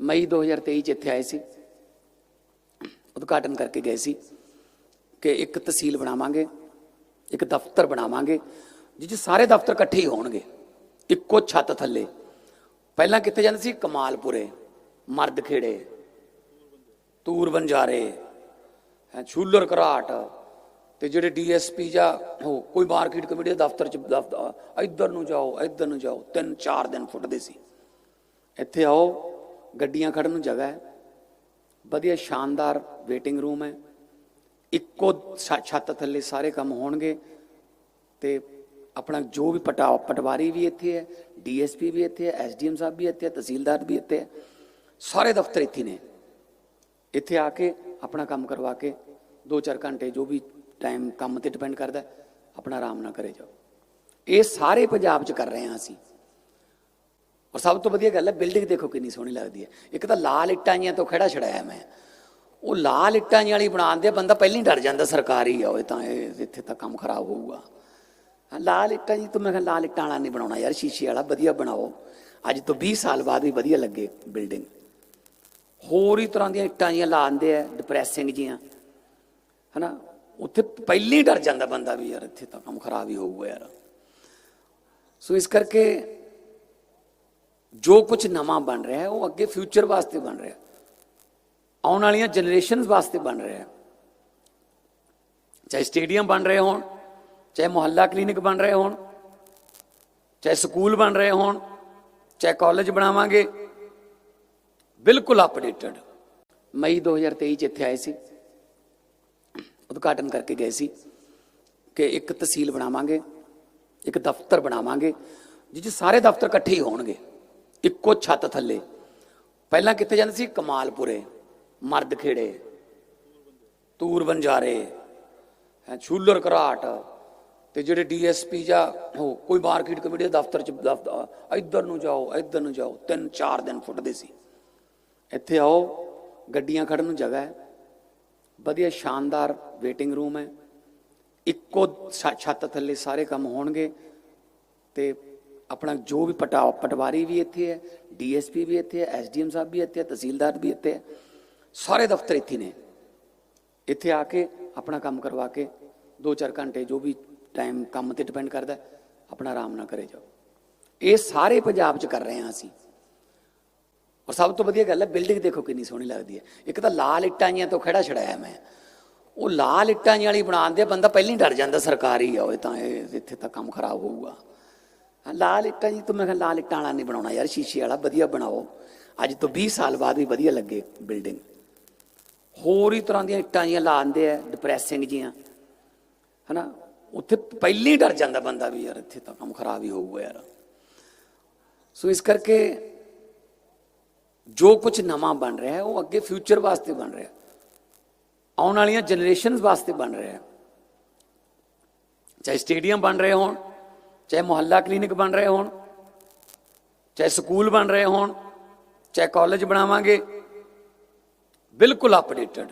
ਮਈ 2023 ਚ ਇੱਥੇ ਆਏ ਸੀ। ਉਦਘਾਟਨ ਕਰਕੇ ਗਏ ਸੀ ਕਿ ਇੱਕ ਤਹਿਸੀਲ ਬਣਾਵਾਂਗੇ, ਇੱਕ ਦਫ਼ਤਰ ਬਣਾਵਾਂਗੇ ਜਿਹ 'ਚ ਸਾਰੇ ਦਫ਼ਤਰ ਇਕੱਠੇ ਹੀ ਹੋਣਗੇ, ਇੱਕੋ ਛੱਤ ਥੱਲੇ। ਪਹਿਲਾਂ ਕਿੱਥੇ ਜਾਂਦੇ ਸੀ? ਕਮਾਲਪੁਰੇ ਮਰਦ ਖੇੜੇ ਤੂਰ ਬੰਜਾਰੇ ਛੂਲਰ ਘਰਾਟ ਤੇ ਜਿਹੜੇ ਡੀਐਸਪੀ ਜਾਂ ਹੋ ਕੋਈ ਮਾਰਕੀਟ ਕਮੇਟੀ ਦੇ ਦਫ਼ਤਰ ਚ ਦਫ਼ਤਰ ਇੱਧਰ ਨੂੰ ਜਾਓ, ਇੱਧਰ ਨੂੰ ਜਾਓ, ਤਿੰਨ ਚਾਰ ਦਿਨ ਫੁੱਟਦੇ ਸੀ। ਇੱਥੇ ਆਓ ਗੱਡੀਆਂ ਖੜਨ ਨੂੰ ਜਗ੍ਹਾ ਹੈ। ਵਧੀਆ ਸ਼ਾਨਦਾਰ ਵੇਟਿੰਗ ਰੂਮ ਹੈ। ਇੱਕੋ ਛ- ਛੱਤ ਥੱਲੇ ਸਾਰੇ ਕੰਮ ਹੋਣਗੇ ਤੇ ਆਪਣਾ ਜੋ ਵੀ ਪਟਾ, ਪਟਵਾਰੀ ਵੀ ਇੱਥੇ ਹੈ, ਡੀਐਸਪੀ ਵੀ ਇੱਥੇ ਹੈ, ਐਸਡੀਐਮ ਸਾਹਿਬ ਵੀ ਇੱਥੇ ਹੈ, ਤਹਿਸੀਲਦਾਰ ਵੀ ਇੱਥੇ ਹੈ। ਸਾਰੇ ਦਫ਼ਤਰ ਇੱਥੇ ਨੇ। ਇੱਥੇ ਆ ਕੇ ਆਪਣਾ ਕੰਮ ਕਰਵਾ ਕੇ 2-4 ਘੰਟੇ ਜੋ ਵੀ ਟਾਈਮ ਕੰਮ ਤੇ ਡਿਪੈਂਡ ਕਰਦਾ ਆਪਣਾ ਆਰਾਮ ਨਾਲ ਕਰੇ ਜਾਓ। ਇਹ ਸਾਰੇ ਪੰਜਾਬ 'ਚ ਕਰ ਰਹੇ ਹਾਂ ਅਸੀਂ। ਔਰ ਸਭ ਤੋਂ ਵਧੀਆ ਗੱਲ ਹੈ, ਬਿਲਡਿੰਗ ਦੇਖੋ ਕਿੰਨੀ ਸੋਹਣੀ ਲੱਗਦੀ ਹੈ। ਇੱਕ ਤਾਂ ਲਾਲ ਇੱਟਾਂ ਜੀਆਂ ਤੋਂ ਖੜਾ ਛੜਾਇਆ ਮੈਂ। ਉਹ ਲਾਲ ਇੱਟਾਂ ਜੀ ਵਾਲੀ ਬਣਾਉਣ ਦੇ ਬੰਦਾ ਪਹਿਲਾਂ ਹੀ ਡਰ ਜਾਂਦਾ, ਸਰਕਾਰੀ ਆ ਉਹ ਤਾਂ ਇਹ ਇੱਥੇ ਤਾਂ ਕੰਮ ਖਰਾਬ ਹੋਊਗਾ। ਲਾਲ ਇੱਟਾਂ ਜੀ ਤੋਂ ਮੈਂ ਕਿਹਾ ਲਾਲ ਇੱਟਾਂ ਵਾਲਾ ਨਹੀਂ ਬਣਾਉਣਾ ਯਾਰ, ਸ਼ੀਸ਼ੇ ਵਾਲਾ ਵਧੀਆ ਬਣਾਓ। ਅੱਜ ਤੋਂ 20 ਸਾਲ ਬਾਅਦ ਵੀ ਵਧੀਆ ਲੱਗੇ ਬਿਲਡਿੰਗ। ਹੋਰ ਹੀ ਤਰ੍ਹਾਂ ਦੀਆਂ ਇੱਟਾਂ ਜੀਆਂ ਲਾਉਂਦੇ ਆ ਡਿਪਰੈਸਿੰਗ ਜੀਆਂ। ਹਨਾ, ਉੱਥੇ ਪਹਿਲਾਂ ਹੀ ਡਰ ਜਾਂਦਾ ਬੰਦਾ ਵੀ ਯਾਰ, ਇੱਥੇ ਤਾਂ ਕੰਮ ਖਰਾਬ ਹੀ ਹੋਊਗਾ ਯਾਰ। ਸੋ ਇਸ ਕਰਕੇ ਜੋ ਕੁਝ ਨਵਾਂ ਬਣ ਰਿਹਾ ਹੈ, ਉਹ ਅੱਗੇ ਫਿਊਚਰ ਵਾਸਤੇ ਬਣ ਰਿਹਾ ਹੈ। ਆਉਣ ਵਾਲੀਆਂ ਜਨਰੇਸ਼ਨਸ ਵਾਸਤੇ ਬਣ ਰਿਹਾ ਹੈ। ਚਾਹੇ ਸਟੇਡੀਅਮ ਬਣ ਰਹੇ ਹੋਣ, ਚਾਹੇ ਮੁਹੱਲਾ ਕਲੀਨਿਕ ਬਣ ਰਹੇ ਹੋਣ, ਚਾਹੇ ਸਕੂਲ ਬਣ ਰਹੇ ਹੋਣ, ਚਾਹੇ ਕਾਲਜ ਬਣਾਵਾਂਗੇ, ਬਿਲਕੁਲ ਅਪਡੇਟਡ ਮਈ 2023 ਚ ਇੱਥੇ ਆਏ ਸੀ। ਉਦਘਾਟਨ ਕਰਕੇ ਗਏ ਸੀ ਕਿ ਇੱਕ ਤਹਿਸੀਲ ਬਣਾਵਾਂਗੇ, ਇੱਕ ਦਫ਼ਤਰ ਬਣਾਵਾਂਗੇ ਜਿਹ ਸਾਰੇ ਦਫ਼ਤਰ ਇਕੱਠੇ ਹੀ ਹੋਣਗੇ। ਇੱਕੋ ਛੱਤ ਥੱਲੇ। ਪਹਿਲਾਂ ਕਿੱਥੇ ਜਾਂਦੇ ਸੀ? ਕਮਾਲਪੁਰੇ, ਮਰਦ ਖੇੜੇ, ਤੂਰ ਬੰਜਾਰੇ ਹੈ, ਛੂਲਰ ਘਰਾਟ ਤੇ ਜਿਹੜੇ ਡੀਐਸਪੀ ਜਾਂ ਹੋ ਕੋਈ ਮਾਰਕੀਟ ਕਮੇਟੀ ਦੇ ਦਫ਼ਤਰ ਚ ਦਫ਼ਤਰ ਇੱਧਰ ਨੂੰ ਜਾਓ, ਇੱਧਰ ਨੂੰ ਜਾਓ, ਤਿੰਨ ਚਾਰ ਦਿਨ ਫੁੱਟਦੇ ਸੀ। ਇੱਥੇ ਆਓ, ਗੱਡੀਆਂ ਖੜਨ ਨੂੰ ਜਗ੍ਹਾ ਹੈ। ਵਧੀਆ ਸ਼ਾਨਦਾਰ ਵੇਟਿੰਗ ਰੂਮ ਹੈ। ਇੱਕੋ ਛ- ਛੱਤ ਥੱਲੇ ਸਾਰੇ ਕੰਮ ਹੋਣਗੇ ਤੇ ਆਪਣਾ ਜੋ ਵੀ ਪਟਾ ਪਟਵਾਰੀ ਵੀ ਇੱਥੇ ਹੈ, ਡੀਐਸਪੀ ਵੀ ਇੱਥੇ ਹੈ, ਐਸਡੀਐਮ ਸਾਹਿਬ ਵੀ ਇੱਥੇ ਹੈ, ਤਹਿਸੀਲਦਾਰ ਵੀ ਇੱਥੇ ਹੈ, ਸਾਰੇ ਦਫ਼ਤਰ ਇੱਥੇ ਨੇ। ਇੱਥੇ ਆ ਕੇ ਆਪਣਾ ਕੰਮ ਕਰਵਾ ਕੇ 2-4 ਘੰਟੇ ਜੋ ਵੀ ਟਾਈਮ ਕੰਮ ਤੇ ਡਿਪੈਂਡ ਕਰਦਾ ਆਪਣਾ ਆਰਾਮ ਨਾਲ ਕਰੇ ਜਾਓ। ਇਹ ਸਾਰੇ ਪੰਜਾਬ 'ਚ ਕਰ ਰਹੇ ਹਾਂ ਅਸੀਂ। ਔਰ ਸਭ ਤੋਂ ਵਧੀਆ ਗੱਲ ਹੈ ਬਿਲਡਿੰਗ ਦੇਖੋ ਕਿੰਨੀ ਸੋਹਣੀ ਲੱਗਦੀ ਹੈ। ਇੱਕ ਤਾਂ ਲਾਲ ਇੱਟਾਂ ਜੀਆਂ ਤੋਂ ਖੜਾ ਛੜਾਇਆ ਮੈਂ। ਉਹ ਲਾਲ ਇੱਟਾਂ ਵਾਲੀ ਬਣਾਉਣ ਦੇ ਬੰਦਾ ਪਹਿਲਾਂ ਹੀ ਡਰ ਜਾਂਦਾ, ਸਰਕਾਰੀ ਆ, ਉਹ ਤਾਂ ਇਹ ਇੱਥੇ ਤਾਂ ਕੰਮ ਖਰਾਬ ਹੋਊਗਾ। ਲਾਲ ਇੱਟਾਂ ਜੀ, ਤੋਂ ਮੈਂ ਕਿਹਾ ਲਾਲ ਇੱਟਾਂ ਵਾਲਾ ਨਹੀਂ ਬਣਾਉਣਾ ਯਾਰ, ਸ਼ੀਸ਼ੇ ਵਾਲਾ, ਵਧੀਆ ਬਣਾਓ। ਅੱਜ ਤੋਂ 20 ਸਾਲ ਬਾਅਦ ਵੀ ਵਧੀਆ ਲੱਗੇ ਬਿਲਡਿੰਗ ਹੋਰ ਹੀ ਤਰ੍ਹਾਂ ਦੀਆਂ ਇੱਟਾਂ ਜੀਆਂ ਲਾਉਂਦੇ ਆ ਡਿਪਰੈਸਿੰਗ ਜੀਆਂ ਹਨਾ? ਉੱਥੇ ਪਹਿਲਾਂ ਹੀ ਡਰ ਜਾਂਦਾ ਬੰਦਾ ਵੀ ਯਾਰ, ਇੱਥੇ ਤਾਂ ਕੰਮ ਖਰਾਬ ਹੀ ਹੋਊਗਾ ਯਾਰ। ਸੋ ਇਸ ਕਰਕੇ ਜੋ ਕੁਝ ਨਵਾਂ ਬਣ ਰਿਹਾ ਹੈ, ਉਹ ਅੱਗੇ ਫਿਊਚਰ ਵਾਸਤੇ ਬਣ ਰਿਹਾ। ਆਉਣ ਵਾਲੀਆਂ ਜਨਰੇਸ਼ਨਸ ਵਾਸਤੇ ਬਣ ਰਿਹਾ ਚਾਹੇ ਸਟੇਡੀਅਮ ਬਣ ਰਹੇ ਹੋਣ ਚਾਹੇ ਮੁਹੱਲਾ ਕਲੀਨਿਕ ਬਣ ਰਹੇ ਹੋਣ, ਚਾਹੇ ਸਕੂਲ ਬਣ ਰਹੇ ਹੋਣ, ਚਾਹੇ ਕਾਲਜ ਬਣਾਵਾਂਗੇ, ਬਿਲਕੁਲ ਅਪਡੇਟਡ